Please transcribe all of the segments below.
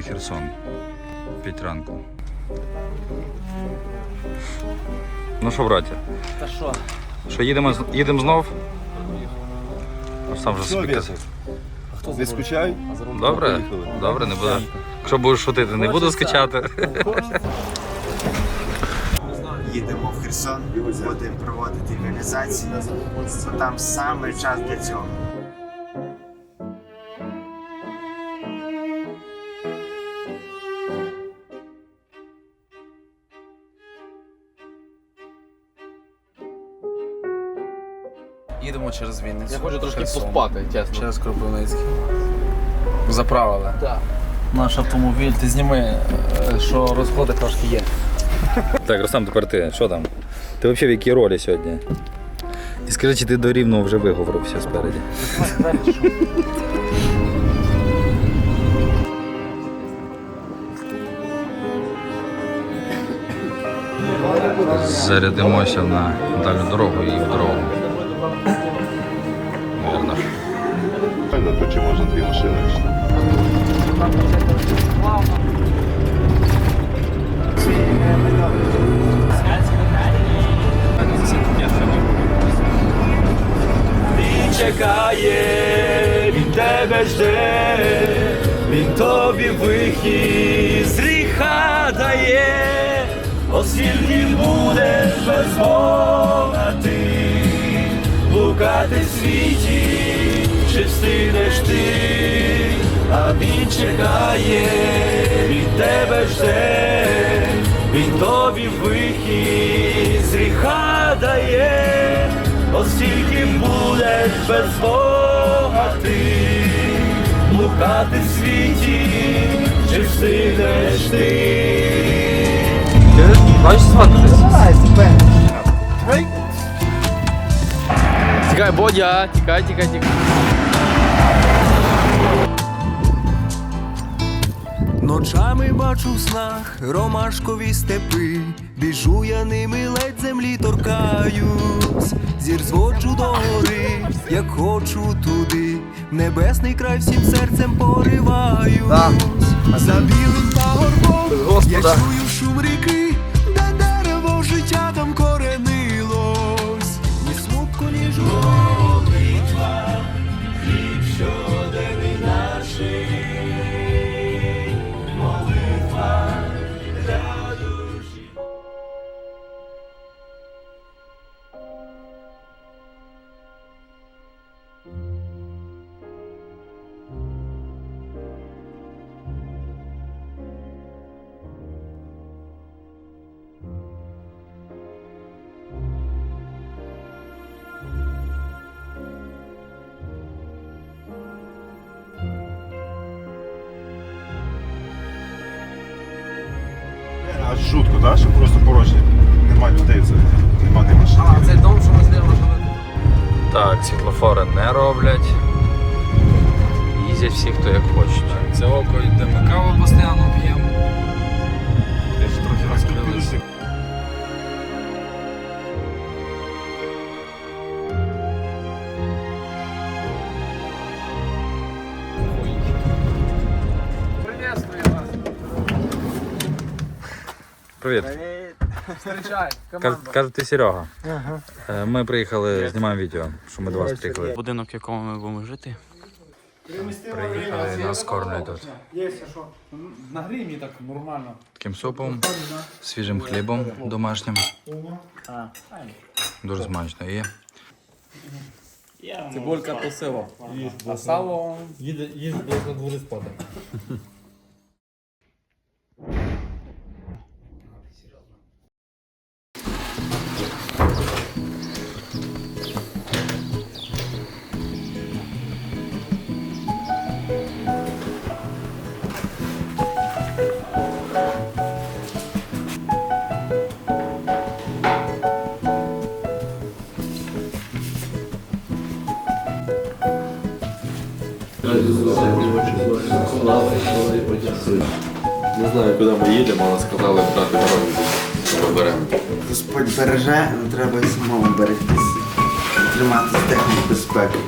Запорожний Херсон. П'ять ранку. Ну що, браття? Та що? Що їдемо, їдемо знов? Аж сам вже собі казав. Хто не скучай. Добре, добре, не буду. Якщо будеш шутити, не буду скачати. їдемо в Херсон, будемо проводити реалізацію. Бо там саме час для цього. Їдемо через Вінницю. Я хочу трошки Херсон. поспати, чесно. Через Кропивницький. Заправили. Так. Наш автомобіль, ти зніми, е, що розходи трошки є. Так, Рустам, тепер ти, що там? Ти взагалі в якій ролі сьогодні? І скажи, чи ти до рівного вже виговорився спереді? Зарядимося на дальню дорогу і в дорогу. Вірно. Ну, то чи можна дві машини? Він чекає, він тебе жде, він тобі вихід з гріха дає, оскільки будеш без Бога ти, блукати в світі, чи встигнеш ти, а він чекає, він тебе жде, він тобі вихід з гріха дає, оскільки будеш без Бога ти, блукати в світі, чи встигнеш ти. Бачиш сфоткатись? Тікай, Бодя, тікай, тікай, тікай. Ночами бачу в снах ромашкові степи, біжу я ними ледь землі торкаюсь, зір зводжу до гори, як хочу туди, в небесний край всім серцем пориваюсь. За білим пагорбом я чую шум ріки, жутко, так? Що просто порожні. Нема людей взагалі. Нема ні машин. А, цей дом, що ми живемо. Так, світлофори не роблять. Їздять всі, хто як хочуть. Це око, де ми каву постійно п'ємо. Привіт. Команда. Кажуть, ти Серега. Е, Ми приїхали, знімаємо відео, що ми до вас приїхали. Будинок, в якому ми будемо жити. Приїхали нас кормлять тут. На гримі так нормально. Таким супом, свіжим хлібом домашнім. Дуже смачно. І Цибулька то. А сало... Їде, їздить до двори спати. Не знаю, куди ми їдемо, але сказали брати дорогу. Ми. Господь береже, але треба і самому берегтися. Тримати техніку безпеки.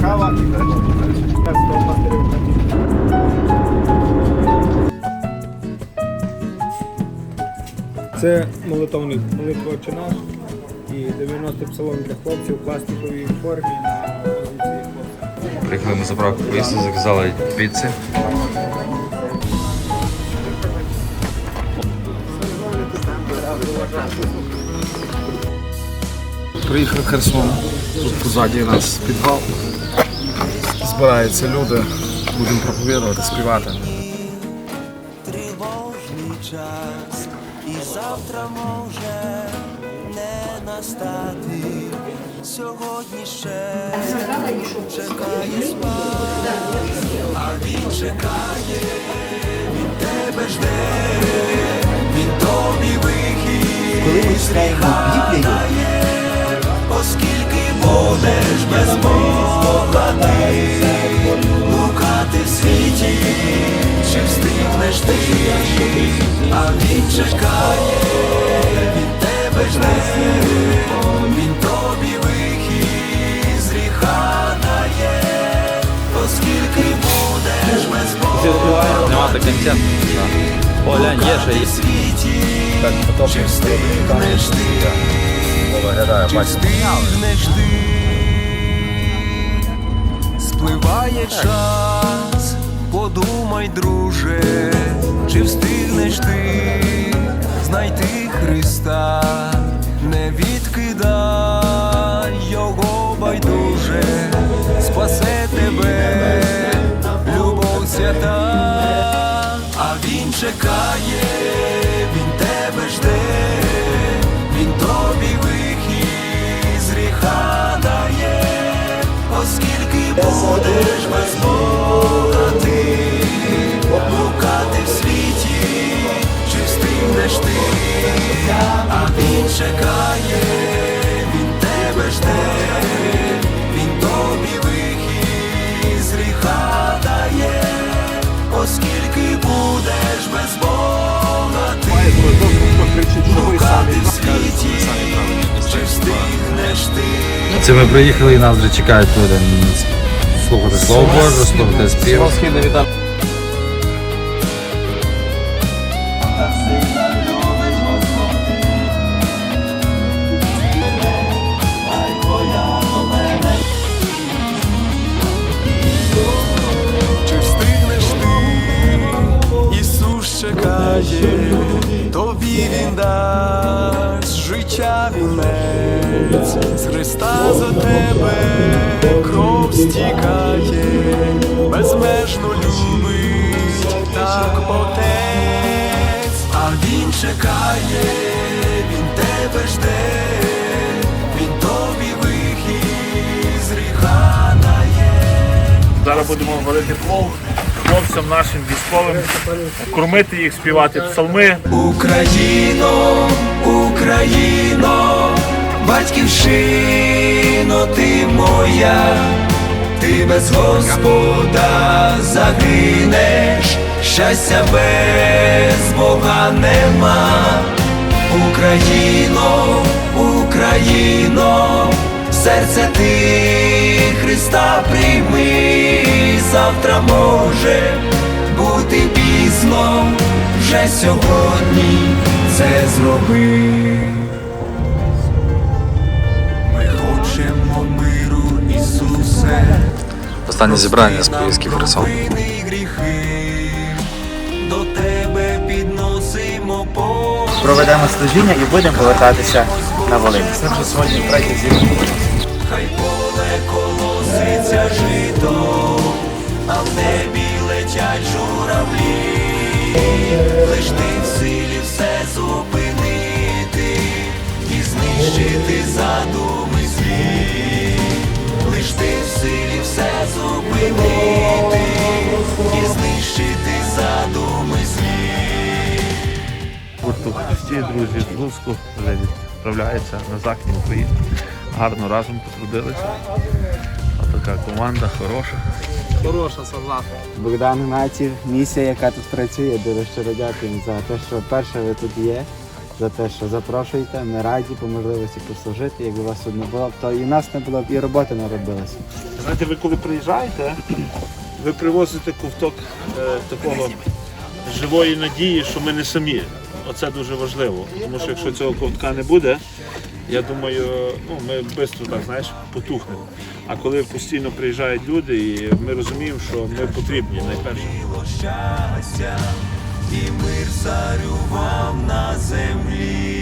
Кава і Це молитовник молитва «Отче наш» і 90 псалом для хлопців у пластиковій формі на позиції. Приїхали ми заправку поїсти, заказали піци. Приїхав Херсон. Тут позаді нас підвал. Збираються люди. Будемо проповідувати, співати. тривожний час, завтра може не настати. Сьогодні ще чекає спать, а він чекає, він тебе жде, він тобі вихід. Ми оскільки будеш без Бога ти, лукати в світі, чи встигнеш ти, а він чекає, до кінця. О, глянь, є в є. Так, потім виглядає, ти? Спливає час, подумай, друже, чи встигнеш ти знайти Христа, він чекає, він тебе жде, він тобі вихід з гріха дає, оскільки будеш без Бога ти, блукати в світі, чи встигнеш ти, а він чекає, Це ми приїхали і нас вже чекають люди. Слухати Слово Боже, слухати спів. Чекає, тобі він дасть життя вінець, з Христа за тебе кров стікає, безмежно любить так отець, а він чекає, він тебе жде, він тобі вихід з гріха. Зараз будемо варити плов хлопцям нашим військовим, кормити їх, співати псалми. Україно, Україно, батьківщино ти моя, ти без Господа загинеш, щастя без Бога нема. Україно, Україно, серце ти Христа прийми, завтра може бути пізно, вже сьогодні це зроби. Ми хочемо миру, Ісусе. Останнє зібрання з поїздки Херсон. Вини і гріхи до тебе підносимо по Проведемо служіння і будемо повертатися на Волинь. Це вже сьогодні третя зірка. Хай поле колоситься жито, в небі летять журавлі, лиш ти в силі все зупинити і знищити задуми злі, лиш ти в силі все зупинити і знищити задуми злі. Гурту всі друзі з Луцьку вже відправляються на західну Україну. Гарно разом потрудилися. Така команда хороша. Хороша, согласна. Богдан Гнатів, місія, яка тут працює, дуже щиро дякуємо за те, що перше ви тут є. за те, що запрошуєте. Ми раді по можливості послужити. Якби вас тут не було, б, то і нас не було б, і роботи не робилося. Знаєте, ви коли приїжджаєте, ви привозите ковток е, такого живої надії, що ми не самі. Оце дуже важливо. Тому що якщо цього ковтка не буде, я думаю, ну, ми швидко так, знаєш, потухнемо. А коли постійно приїжджають люди, і ми розуміємо, що ми потрібні найперше. щастя, і мир царював на землі.